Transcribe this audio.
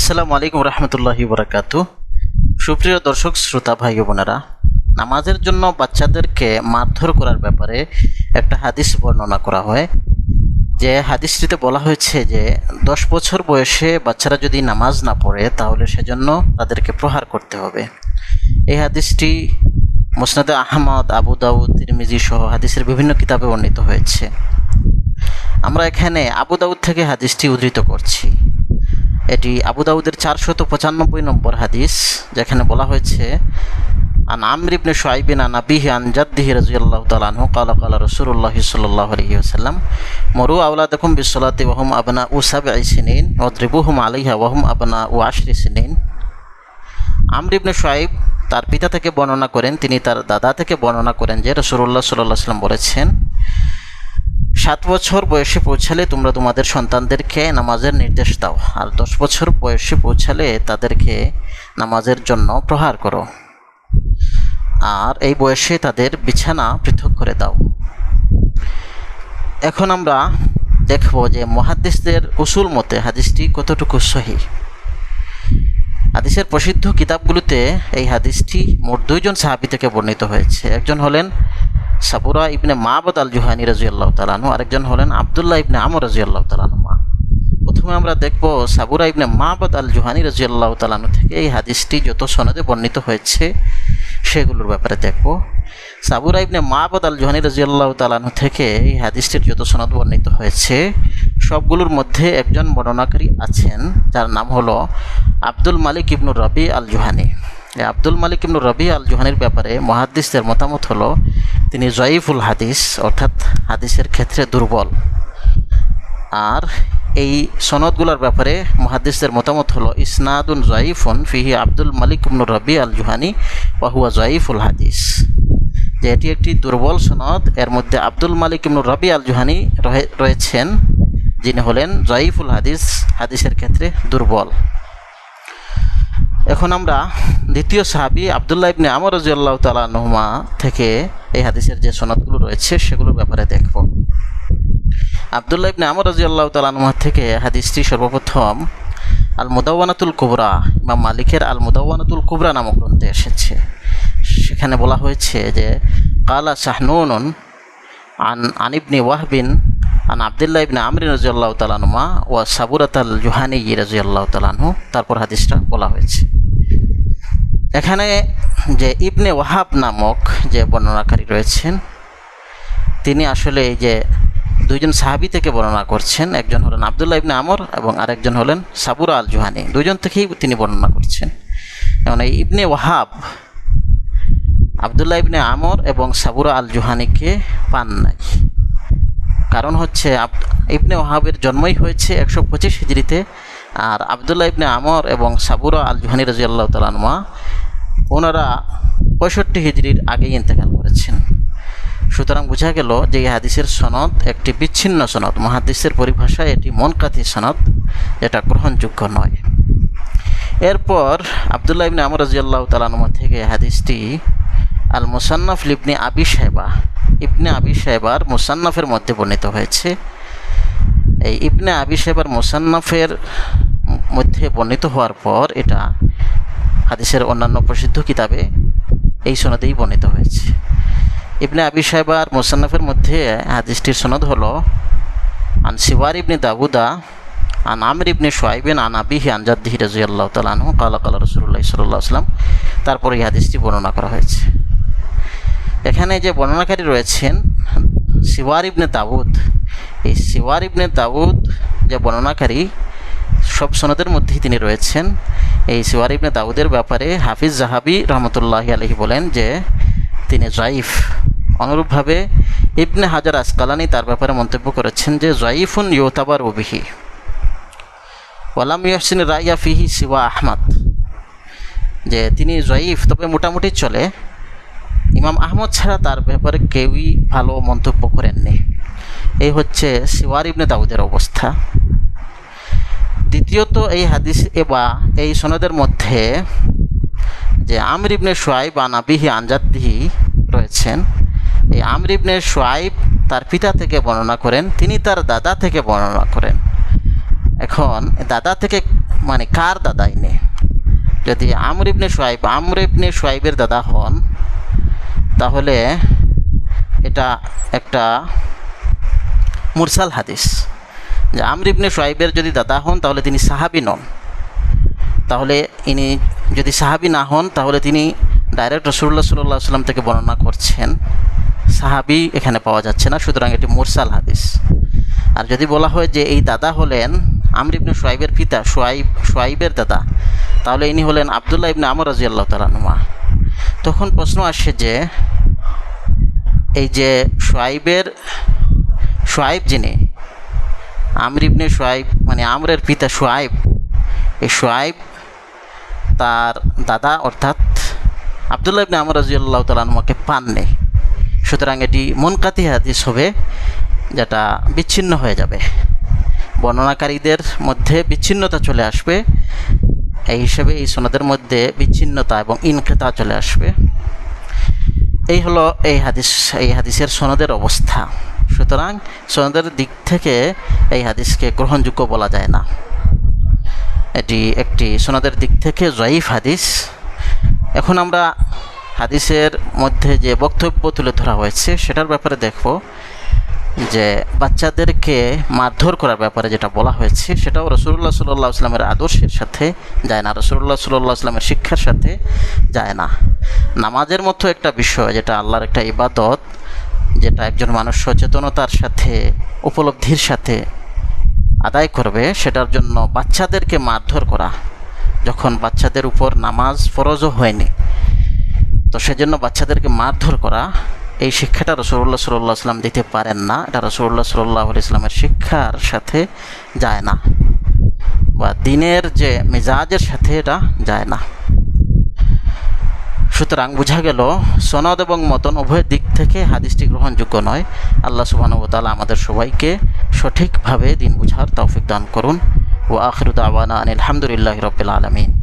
আসসালামু আলাইকুম রহমতুল্লাহি বরাকাতু সুপ্রিয় দর্শক, শ্রোতা ভাই বোনেরা, নামাজের জন্য বাচ্চাদেরকে মারধর করার ব্যাপারে একটা হাদিস বর্ণনা করা হয়। যে হাদিসটিতে বলা হয়েছে যে, দশ বছর বয়সে বাচ্চারা যদি নামাজ না পড়ে, তাহলে সেজন্য তাদেরকে প্রহার করতে হবে। এই হাদিসটি মুসনাদে আহমদ, আবু দাউদ, তিরমিজি সহ হাদিসের বিভিন্ন কিতাবে বর্ণিত হয়েছে। আমরা এখানে আবু দাউদ থেকে হাদিসটি উদ্ধৃত করছি। এটি আবু দাউদের চারশত পঁচানব্বই নম্বর হাদিস, যেখানে বলা হয়েছে, আন আমর ইবনে শুআইবিন আন আবিহি আন জাদ্দিহি রাদিয়াল্লাহু তাআলা আনহু ক্বালা ক্বালা রাসূলুল্লাহ সাল্লাল্লাহু মরু আওলাদাকুম বিসসালাতি ওয়া হুম আবনা উ সাবঈ সিনিন, ওয়াদরিবুহুম আলাইহা ওয়া হুম আবনা উ আশরি সিনিন। আমর ইবনে শুআইব তার পিতা থেকে বর্ণনা করেন, তিনি তার দাদা থেকে বর্ণনা করেন যে রাসূলুল্লাহ সাল্লাল্লাহু আলাইহি সাল্লাম বলেছেন সাত বছর বয়সে পৌঁছালে তোমরা তোমাদের সন্তানদেরকে নামাজের নির্দেশ দাও। আর দশ বছর বয়সে পৌঁছালে তাদেরকে নামাজের জন্য প্রহার করো। আর এই বয়সে তাদের বিছানা পৃথক করে দাও। এখন আমরা দেখব যে মহাদিসদের উসুল মতে হাদিসটি কতটুকু সহি। হাদিসের প্রসিদ্ধ কিতাবগুলোতে এই হাদিসটি মোট দুইজন সাহাবি থেকে বর্ণিত হয়েছে। একজন হলেন সাবুরা ইবনে মাহবদ আল জুহানি রাজিয়াল্লাহ তালানু আরেকজন হলেন আবদুল্লাহ ইবনে আমর রাজিয়াল্লাহ তালানুমা প্রথমে আমরা দেখব সাবুরা ইবনে মাহবদ আল জুহানি রাজিয়াল্লাহ তালানু থেকে এই হাদিসটি যত সনদে বর্ণিত হয়েছে, সেগুলোর ব্যাপারে দেখব। সাবুরা ইবনে মাহবদ আল জুহানি রাজিয়াল্লাহ তালানু থেকে এই হাদিসটির যত সনদ বর্ণিত হয়েছে, সবগুলোর মধ্যে একজন বর্ণনাকারী আছেন, যার নাম হলো আব্দুল মালিক ইবনুর রবি আল জুহানি আব্দুল মালিক ইবনুর রবি আল জুহানির ব্যাপারে মহাদ্দিসদের মতামত হলো তিনি জয়ীফুল হাদিস, অর্থাৎ হাদিসের ক্ষেত্রে দুর্বল। আর এই সনদগুলোর ব্যাপারে মহাদিসদের মতামত হলো, ইসনাদুন জয়ীফুন ফিহি আব্দুল মালিক ইবনুর রবি আল জুহানি ওয়াহুয়া জয়ীফুল হাদিস। যে এটি একটি দুর্বল সনদ, এর মধ্যে আব্দুল মালিক ইবনুর রবি আল জুহানি রয়েছেন, যিনি হলেন জয়ীফুল হাদিস, হাদিসের ক্ষেত্রে দুর্বল। এখন আমরা দ্বিতীয় সাহাবি আবদুল্লাহ ইবনে আমর রাজিয়াল্লাহ তালা নহমা থেকে এই হাদিসের যে সনদগুলো রয়েছে সেগুলোর ব্যাপারে দেখব। আবদুল্লাহ ইবনে আমর রাজিয়াল্লাহ তালা নহমা থেকে হাদিসটি সর্বপ্রথম আল মুদাওয়ানাতুল কুবরা বা মালিকের আল মুদাওয়ানাতুল কুবরা নামক গ্রন্থে এসেছে। সেখানে বলা হয়েছে যে, কালা শাহনুন আন আনিবনি ওয়াহবিন আন আবদুল্লাহ ইবনে আমরি রাজিয়াল্লাহ তালানুমা ও সাবুরাত আল জুহানি রাজিয়াল্লাহ তালানহু তারপর হাদিসটা বলা হয়েছে। এখানে যে ইবনে ওয়াহাব নামক যে বর্ণনাকারী রয়েছেন, তিনি আসলে এই যে দুইজন সাহাবি থেকে বর্ণনা করছেন, একজন হলেন আবদুল্লাহ ইবনে আমর এবং আরেকজন হলেন সাবুরা আল জুহানি দুইজন থেকেই তিনি বর্ণনা করছেন। এবং এই ইবনে ওয়াহাব আবদুল্লাহ ইবনে আমর এবং সাবুরা আল জুহানিকে পান নাই। কারণ হচ্ছে ইবনে ওহাবের জন্মই হয়েছে একশো পঁচিশ হিজড়িতে। আর আবদুল্লাহ ইবনে আমর এবং সাবুরা আল জুহানি রাজি আল্লাহ তালানমা ওনারা পঁয়ষট্টি হিজড়ির আগেই ইন্তেকাল করেছেন। সুতরাং বোঝা গেল যে এই হাদিসের সনদ একটি বিচ্ছিন্ন সনদ। মহাদিসের পরিভাষায় এটি মনকাতি সনদ, যেটা গ্রহণযোগ্য নয়। এরপর আবদুল্লাহ ইবনে আমর রাজি আল্লাহ তালানমা থেকে হাদিসটি আল মুসান্নাফ লিবনি আবি সাহেবা ইবনে আবি সাহেবার মুসান্নাফের মধ্যে বর্ণিত হয়েছে। এই ইবনে আবি সাহেবার মুসান্নাফের মধ্যে বর্ণিত হওয়ার পর এটা হাদিসের অন্যান্য প্রসিদ্ধ কিতাবে এই সনদেই বর্ণিত হয়েছে। ইবনে আবি সাহেবার মুসান্নাফের মধ্যে হাদিসটির সনদ হলো, আন সিওয়ার ইবনে দাবুদা আন আমির ইবনে সোয়াইবিন আন আবিহি আনজাদ্দিহি রাজিয়াল্লাহ তালানহু কালা কালা রসুল্লাহ সাল্লাহ আসলাম তারপরে এই হাদিসটি বর্ণনা করা হয়েছে। এখানে যে বর্ণনাকারী রয়েছেন সিওয়ার ইবনে তাবুদ এই সিওয়ার ইবনে তাবুদ যে বর্ণনাকারী, সব সনদের মধ্যেই তিনি রয়েছেন। এই সিওয়ার ইবনে তাবুদের ব্যাপারে হাফিজ জাহাবি রহমতুল্লাহ আলহি বলেন যে, তিনি জয়ীফ অনুরূপভাবে ইবনে হাজার আসকালানি তার ব্যাপারে মন্তব্য করেছেন যে জয়ীফুন ইউতাবার ওবিহি ওয়ালাম ইহসিন রাইয়া ফিহি সিওয়া আহমদ। যে তিনি জয়ীফ তবে মোটামুটি চলে। ইমাম আহমদ ছাড়া তার ব্যাপারে কেউই ভালো মন্তব্য করেননি। এই হচ্ছে সিওয়ার ইবনে দাউদের অবস্থা। দ্বিতীয়ত এই হাদিস এবা, এই সনদের মধ্যে যে আমির ইবনে সোয়াইব আনাবিহি আনজাদ্দিহি রয়েছেন। এই আমির ইবনে সোয়াইব তার পিতা থেকে বর্ণনা করেন, তিনি তার দাদা থেকে বর্ণনা করেন। এখন দাদা থেকে মানে কার দাদাই ইনি যদি আমর ইবনে সোয়াইব আমর ইবনে সোয়াইবের দাদা হন তাহলে এটা একটা মুরসাল হাদিস। যে আমর ইবনে সোয়াইবের যদি দাদা হন, তাহলে তিনি সাহাবি নন। তাহলে ইনি যদি সাহাবি না হন, তাহলে তিনি ডাইরেক্ট রসুল্লাহ সাল্লাহ সাল্লাম থেকে বর্ণনা করছেন। সাহাবি এখানে পাওয়া যাচ্ছে না, সুতরাং এটি মুরসাল হাদিস। আর যদি বলা হয় যে এই দাদা হলেন আমর ইবনে সোয়াইবের পিতা সোয়াইব সোয়াইবের দাদা, তাহলে ইনি হলেন আবদুল্লাহ ইবনে আমর রাজি আল্লাহ তালানুমা তখন প্রশ্ন আসে যে এই যে সোয়াইবের সোয়াইব যিনি, আমর ইবনে সোয়াইব মানে আমরের পিতা সোয়াইব এই সোয়াইব তার দাদা অর্থাৎ আবদুল্লাহ ইবনে আমর রাজিউল্লাহ তালানুমাকে পাননি। সুতরাং এটি মনকাতি হাদিস হবে, যেটা বিচ্ছিন্ন হয়ে যাবে। বর্ণনাকারীদের মধ্যে বিচ্ছিন্নতা চলে আসবে। এই হিসেবে এই সনদের মধ্যে বিচ্ছিন্নতা এবং ইনকেতা চলে আসবে। এই হলো এই হাদিস, এই হাদিসের সনদের অবস্থা। সুতরাং সনদের দিক থেকে এই হাদিসকে গ্রহণযোগ্য বলা যায় না। এটি একটি সনদের দিক থেকে জয়ীফ হাদিস। এখন আমরা হাদিসের মধ্যে যে বক্তব্য তুলে ধরা হয়েছে, সেটার ব্যাপারে দেখব। যে বাচ্চাদেরকে মারধর করার ব্যাপারে যেটা বলা হয়েছে, সেটাও রসুল্লাহ সাল্লাহ আসলামের আদর্শের সাথে যায় না। রসুল্লাহ সাল্লাহ আসলামের শিক্ষার সাথে যায় না। নামাজের মতো একটা বিষয়, যেটা আল্লাহর একটা ইবাদত, যেটা একজন মানুষ সচেতনতার সাথে, উপলব্ধির সাথে আদায় করবে, সেটার জন্য বাচ্চাদেরকে মারধর করা। যখন বাচ্চাদের উপর নামাজ ফরজও হয়নি, তো সেজন্য বাচ্চাদেরকে মারধর করা এই শিক্ষাটা রসুল্লাহ সাল্লাহ আসলাম দিতে পারেন না। এটা রসুল্লাহ সাল্লাহ ইসলামের শিক্ষার সাথে যায় না। বা দিনের যে মেজাজের সাথে এটা যায় না। সুতরাং বোঝা গেল, সনদ এবং মতন উভয় দিক থেকে হাদিসটি গ্রহণযোগ্য নয়। আল্লাহ সুবাহানুতালা আমাদের সবাইকে সঠিকভাবে দিন বুঝার তৌফিক দান করুন। ও আখরুদ আওয়ানা আলহামদুলিল্লাহ রবিল আলমিন।